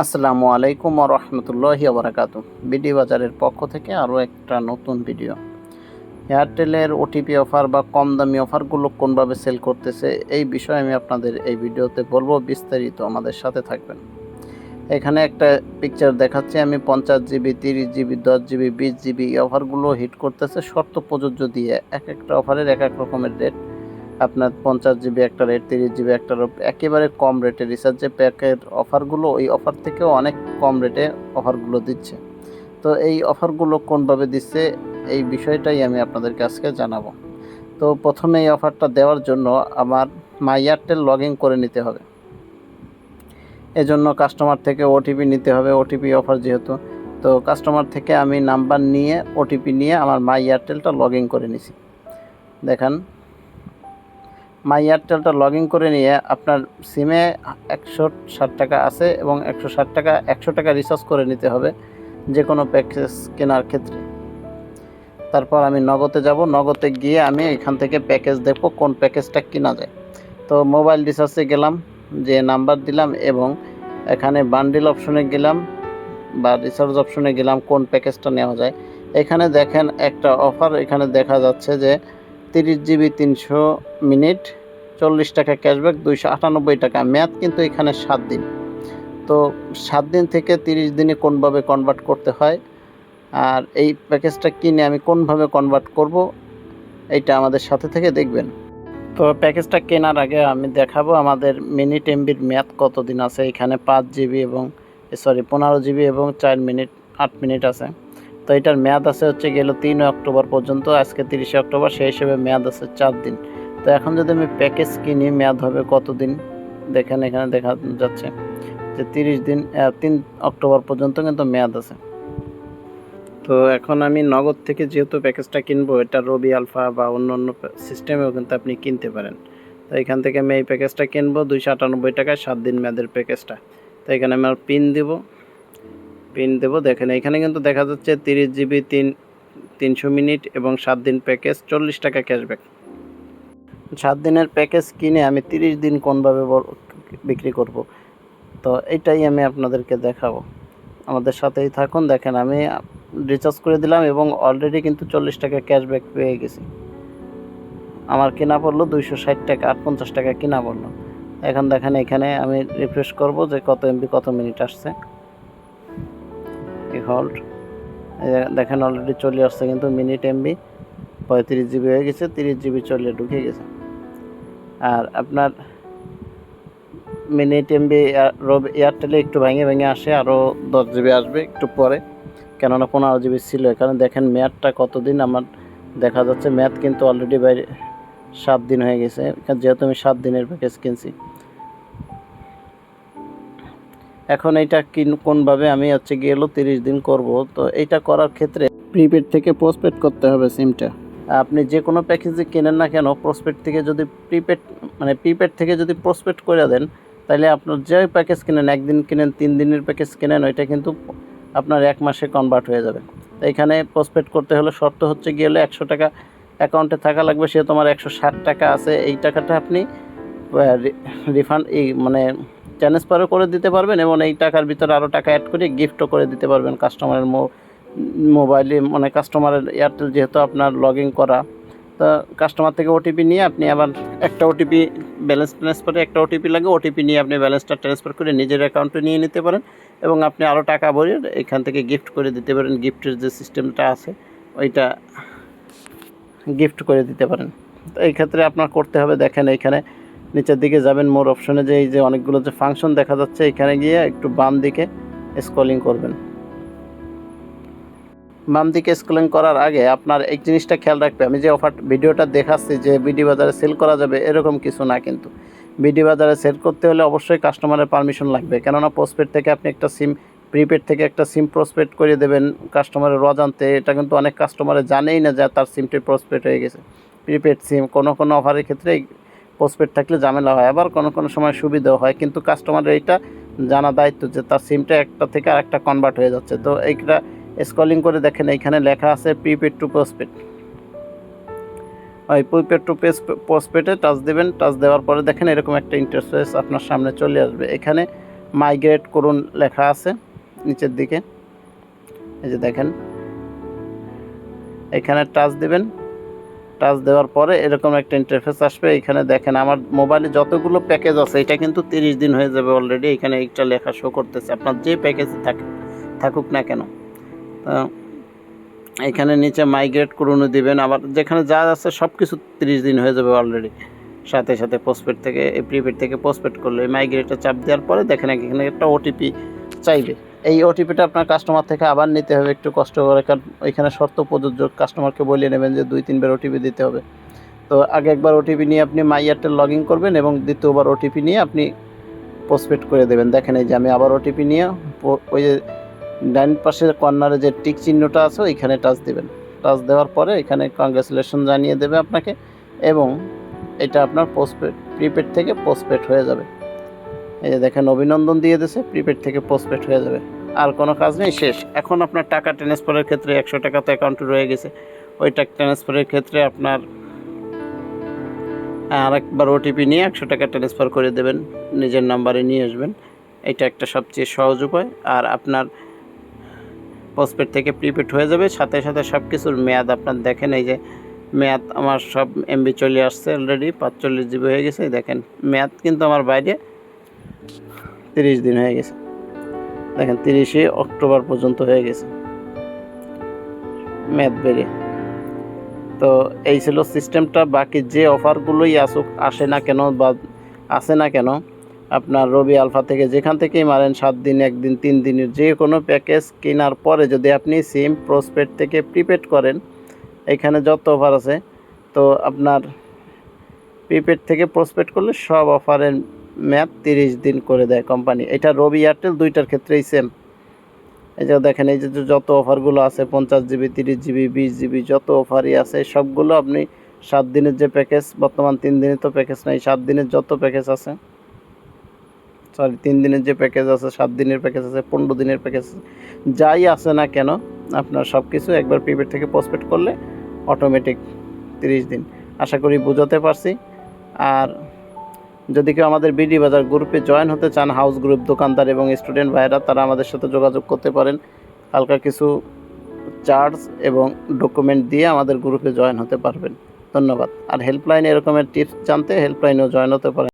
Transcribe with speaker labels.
Speaker 1: আসসালামু আলাইকুম রহমতুল্লাহি আবরাকাতু বিডি বাজারের পক্ষ থেকে আরও একটা নতুন ভিডিও। এয়ারটেলের ওটিপি অফার বা কম দামি অফারগুলো কোনভাবে সেল করতেছে এই বিষয়ে আমি আপনাদের এই ভিডিওতে বলব, বিস্তারিত আমাদের সাথে থাকবেন। এখানে একটা পিকচার দেখাচ্ছি, আমি পঞ্চাশ জিবি, তিরিশ জিবি, দশ জিবি, বিশ জিবি অফারগুলো হিট করতেছে। শর্ত প্রযোজ্য দিয়ে এক একটা অফারের এক এক রকমের রেট আপনার পঞ্চাশ জিবি একটা রেট তিরিশ জিবি একটা একেবারে কম রেটে রিচার্জে প্যাকের অফারগুলো ওই অফার থেকেও অনেক কম রেটে অফারগুলো দিচ্ছে। তো এই অফারগুলো কোনভাবে দিচ্ছে, এই বিষয়টাই আমি আপনাদেরকে আজকে জানাব। তো প্রথমে এই অফারটা দেওয়ার জন্য আমার মাই এয়ারটেল লগ ইন করে নিতে হবে। এজন্য কাস্টমার থেকে ওটিপি নিতে হবে ওটিপি অফার যেহেতু। তো কাস্টমার থেকে আমি নাম্বার নিয়ে ওটিপি নিয়ে আমার মাই এয়ারটেলটা লগ ইন করে নিছি। দেখেন মাই এয়ারটেলটা লগ ইন করে নিয়ে আপনার সিমে একশো ষাট টাকা আছে এবং একশো ষাট টাকা, একশো টাকা রিচার্জ করে নিতে হবে যে কোনো প্যাকেজ কেনার ক্ষেত্রে। তারপর আমি নগদে যাব, নগদে গিয়ে আমি এখান থেকে প্যাকেজ দেখব কোন প্যাকেজটা কেনা যায়। তো মোবাইল রিচার্জে গেলাম, যে নাম্বার দিলাম এবং এখানে বান্ডিল অপশনে গেলাম বা রিচার্জ অপশনে গেলাম কোন প্যাকেজটা নেওয়া যায়। এখানে দেখেন একটা অফার এখানে দেখা যাচ্ছে যে তিরিশ জিবি তিনশো মিনিট, চল্লিশ টাকা ক্যাশব্যাক দুইশো আটানব্বই টাকা। মেয়াদ কিন্তু এখানে সাত দিন। তো সাত দিন থেকে তিরিশ দিনে কোনভাবে কনভার্ট করতে হয়, আর এই প্যাকেজটা কিনে আমি কোনভাবে কনভার্ট করব, এইটা আমাদের সাথে থেকে দেখবেন। তো প্যাকেজটা কেনার আগে আমি দেখাবো আমাদের মিনিট এমবির মেয়াদ কতদিন আছে। এখানে পাঁচ জিবি এবং সরি পনেরো জিবি এবং চার মিনিট, আট মিনিট আছে। তো এটার মেয়াদ আছে হচ্ছে গেল তিন অক্টোবর পর্যন্ত, আজকে তিরিশে অক্টোবর, সেই হিসেবে মেয়াদ আছে চার দিন। তো এখন যদি আমি প্যাকেজ কিনি, মেয়াদ হবে কতদিন? দেখেন এখানে দেখা যাচ্ছে যে তিরিশ দিন তিন অক্টোবর পর্যন্ত কিন্তু মেয়াদ আছে। তো এখন আমি নগদ থেকে যেহেতু প্যাকেজটা কিনবো, এটা রবি, আলফা বা অন্য অন্য সিস্টেমেও কিন্তু আপনি কিনতে পারেন। তো এখান থেকে আমি এই প্যাকেজটা কিনবো, দুইশো আটানব্বই টাকায় সাত দিন মেয়াদের প্যাকেজটা। তো এখানে আমি আর পিন দেবো। পিন দেবো। দেখেন, এখানে কিন্তু দেখা যাচ্ছে তিরিশ জিবি তিন, তিনশো মিনিট এবং সাত দিন প্যাকেজ চল্লিশ টাকা ক্যাশব্যাক সাত দিনের প্যাকেজ কিনে আমি তিরিশ দিন কোনভাবে বিক্রি করব? তো এটাই আমি আপনাদেরকে দেখাবো। আমাদের সাথেই থাকুন। দেখেন, আমি রিচার্জ করে দিলাম এবং অলরেডি কিন্তু চল্লিশ টাকা ক্যাশব্যাক পেয়ে গেছি। আমার কেনা পড়ল দুইশো ষাট টাকা আট পঞ্চাশ টাকা কেনা পড়ল। এখন দেখেন, এখানে আমি রিফ্রেশ করব যে কত এমবি কত মিনিট আসছে। হল্ট দেখেন অলরেডি চলে আসছে কিন্তু মিনিট এমবি পঁয়ত্রিশ জিবি হয়ে গেছে, তিরিশ জিবি চলে ঢুকে গেছে। আর আপনার মিনিট এমবি এয়ারটেলে একটু ভেঙে ভেঙে আসে আরও দশ জিবি আসবে একটু পরে। কেননা পনেরো জিবি ছিল এখানে দেখেন ম্যাথটা কতদিন আমার দেখা যাচ্ছে। ম্যাথ কিন্তু অলরেডি বাইরে সাত দিন হয়ে গেছে, যেহেতু আমি সাত দিনের প্যাকেজ কিনছি। এখন এইটা কিন কোনভাবে আমি হচ্ছে গিয়ে তিরিশ দিন করব, তো এইটা করার ক্ষেত্রে প্রিপেড থেকে পোস্টপেড করতে হবে সিমটা আপনি যে কোনো প্যাকেজে কেনেন না কেন পোস্টপেড থেকে যদি প্রিপেড মানে প্রিপেড থেকে যদি পোস্টপেড করে দেন তাহলে আপনার যে প্যাকেজ কেনেন, একদিন কিনেন, তিন দিনের প্যাকেজ কেনেন, ওইটা কিন্তু আপনার এক মাসে কনভার্ট হয়ে যাবে। এখানে পোস্টপেড করতে হলে শর্ত হচ্ছে গিয়ে হলে একশো টাকা অ্যাকাউন্টে থাকা লাগবে সে তোমার একশো ষাট টাকা আছে। এই টাকাটা আপনি রিফান্ড এই মানে ট্রান্সফারও করে দিতে পারবেন এবং এই টাকার ভিতরে আরও টাকা অ্যাড করে গিফটও করে দিতে পারবেন কাস্টমারের মোবাইলে মানে কাস্টমারের এয়ারটেল যেহেতু আপনার লগ ইন করা, তো কাস্টমার থেকে ওটিপি নিয়ে আপনি আবার একটা ওটিপি ব্যালেন্স ট্রান্সফারে একটা ওটিপি লাগে ওটিপি নিয়ে আপনি ব্যালেন্সটা ট্রান্সফার করে নিজের অ্যাকাউন্টে নিয়ে নিতে পারেন এবং আপনি আরও টাকা ভরে এখান থেকে গিফট করে দিতে পারেন গিফটের যে সিস্টেমটা আছে, ওইটা গিফট করে দিতে পারেন। তো এই ক্ষেত্রে আপনার করতে হবে, দেখেন এইখানে নিচের দিকে যাবেন, মোর অপশনে যে এই যে অনেকগুলো যে ফাংশন দেখা যাচ্ছে, এখানে গিয়ে একটু বাম দিকে স্ক্রলিং করবেন। বাম দিকে স্ক্রলিং করার আগে আপনার এক জিনিসটা খেয়াল রাখবে। আমি যে অফার ভিডিওটা দেখাচ্ছি যে বিডি বাজারে সেল করা যাবে, এরকম কিছু না কিন্তু। বিডি বাজারে সেল করতে হলে অবশ্যই কাস্টমারের পারমিশন লাগবে। কেননা পোস্টপেড থেকে আপনি একটা সিম প্রিপেড থেকে একটা সিম প্রসপেড করে দেবেন কাস্টমারের অজান্তে এটা কিন্তু অনেক কাস্টমারে জানেই না যে তার সিমটি প্রসপেড হয়ে গেছে। প্রিপেড সিম কোনো কোনো অফারের ক্ষেত্রে পোস্টপেড থাকলে ঝামেলা হয়। আবার কোনো কোনো সময় সুবিধাও হয়, কিন্তু কাস্টমারের এইটা জানা দায়িত্ব যে তার সিমটা একটা থেকে আরেকটা কনভার্ট হয়ে যাচ্ছে। তো এইটা স্কলিং করে দেখেন, এইখানে লেখা আছে প্রিপেড টু পোস্টপেড ওই প্রিপেড টু পেস পোস্টপেডে টাচ দেবেন টাচ দেওয়ার পরে দেখেন এরকম একটা ইন্টারফেস আপনার সামনে চলে আসবে। এখানে মাইগ্রেট করুন লেখা আছে নিচের দিকে। এই যে দেখেন, এখানে টাচ দিবেন। টাচ দেওয়ার পরে এরকম একটা ইন্টারফেস আসবে। এখানে দেখেন আমার মোবাইলে যতগুলো প্যাকেজ আছে, এটা কিন্তু তিরিশ দিন হয়ে যাবে অলরেডি এখানে একটা লেখা শো করতেছে। আপনার যে প্যাকেজে থাকে, থাকুক না কেন। এখানে নিচে মাইগ্রেট করুন, দিবেন। আবার যেখানে যা আছে সব কিছু তিরিশ দিন হয়ে যাবে অলরেডি সাথে সাথে পোস্টপেড থেকে প্রিপেড থেকে পোস্টপেড করলে মাইগ্রেটে চাপ দেওয়ার পরে দেখেন এখানে একটা ওটিপি চাইবে। এই ওটিপিটা আপনার কাস্টমার থেকে আবার নিতে হবে, একটু কষ্ট করে, কারণ ওইখানে শর্ত প্রযোজ্য কাস্টমারকে বলিয়ে নেবেন যে দুই, তিনবার ওটিপি দিতে হবে। তো আগে একবার ওটিপি নিয়ে আপনি মাই এয়ারটেল লগ ইন করবেন এবং দ্বিতীয়বার ওটিপি নিয়ে আপনি পোস্টপেড করে দেবেন। দেখেন এই যে আমি আবার ওটিপি নিয়ে ওই যে ডাইন পাশের কর্নারে যে টিক চিহ্নটা আছে, ওইখানে টাচ দেবেন। টাচ দেওয়ার পরে এখানে কংগ্রেচুলেশন জানিয়ে দেবে আপনাকে এবং এটা আপনার পোস্টপেড প্রিপেড থেকে পোস্টপেড হয়ে যাবে। এই যে দেখেন, অভিনন্দন দিয়ে দিয়েছে প্রিপেড থেকে পোস্টপেড হয়ে যাবে। আর কোনো কাজ নেই, শেষ। এখন আপনার টাকা ট্রান্সফারের ক্ষেত্রে একশো টাকা তো অ্যাকাউন্টে রয়ে গেছে। ওই টাকা ট্রান্সফারের ক্ষেত্রে আপনার আরেকবার ওটিপি নিয়ে একশো টাকা ট্রান্সফার করে দেবেন, নিজের নাম্বারে নিয়ে আসবেন। এটা একটা সবচেয়ে সহজ উপায়। আর আপনার পোস্টপেড থেকে প্রিপেড হয়ে যাবে, সাথে সাথে সব কিছুর মেয়াদ আপনার দেখেন, এই যে মেয়াদ আমার সব এমবি চলে আসছে অলরেডি পাঁচচল্লিশ জিবি হয়ে গেছে। দেখেন, মেয়াদ কিন্তু আমার বাইরে। তিরিশ দিন হয়ে গেছে। দেখেন, তিরিশে অক্টোবর পর্যন্ত হয়ে গেছে। মেয়াদ বেরিয়ে। তো এই ছিল সিস্টেমটা। বাকি যে অফারগুলোই আসুক, আসে না কেন বা আসে না কেন, আপনার রবি আলফা থেকে যেখান থেকেই মারেন, সাত দিন, একদিন, তিন দিনের যে কোনো প্যাকেজ কেনার পরে যদি আপনি সিম প্রসপেড থেকে প্রিপেড করেন, এখানে যত অফার আছে, তো আপনার প্রিপেড থেকে প্রসপেড করলে সব অফারের মেয়াদ তিরিশ দিন করে দেয় কোম্পানি এটা রবি এয়ারটেল দুইটার ক্ষেত্রেই সেম এই যে দেখেন, এই যে যে যত অফারগুলো আছে, পঞ্চাশ জিবি, তিরিশ জিবি, বিশ জিবি, যত অফারই আছে, সবগুলো আপনি সাত দিনের যে প্যাকেজ বর্তমান তিন দিনের তো প্যাকেজ নাই, সাত দিনের যত প্যাকেজ আছে সরি তিন দিনের যে প্যাকেজ আছে, সাত দিনের প্যাকেজ আছে, পনেরো দিনের প্যাকেজ আছে, যাই আছে না কেন, আপনার সব কিছু একবার প্রিপেড থেকে পোস্টপেড করলে অটোমেটিক তিরিশ দিন। আশা করি বোঝাতে পারছি। আর যদি কেউ আমাদের বিডি বাজার গ্রুপে জয়েন হতে চান, হাউস গ্রুপ, দোকানদার এবং স্টুডেন্ট ভাইরা তারা আমাদের সাথে যোগাযোগ করতে পারেন। হালকা কিছু চার্জ এবং ডকুমেন্ট দিয়ে আমাদের গ্রুপে জয়েন হতে পারবেন। ধন্যবাদ। আর হেল্পলাইনে এরকমের টিপস জানতে হেল্পলাইনেও জয়েন হতে পারেন।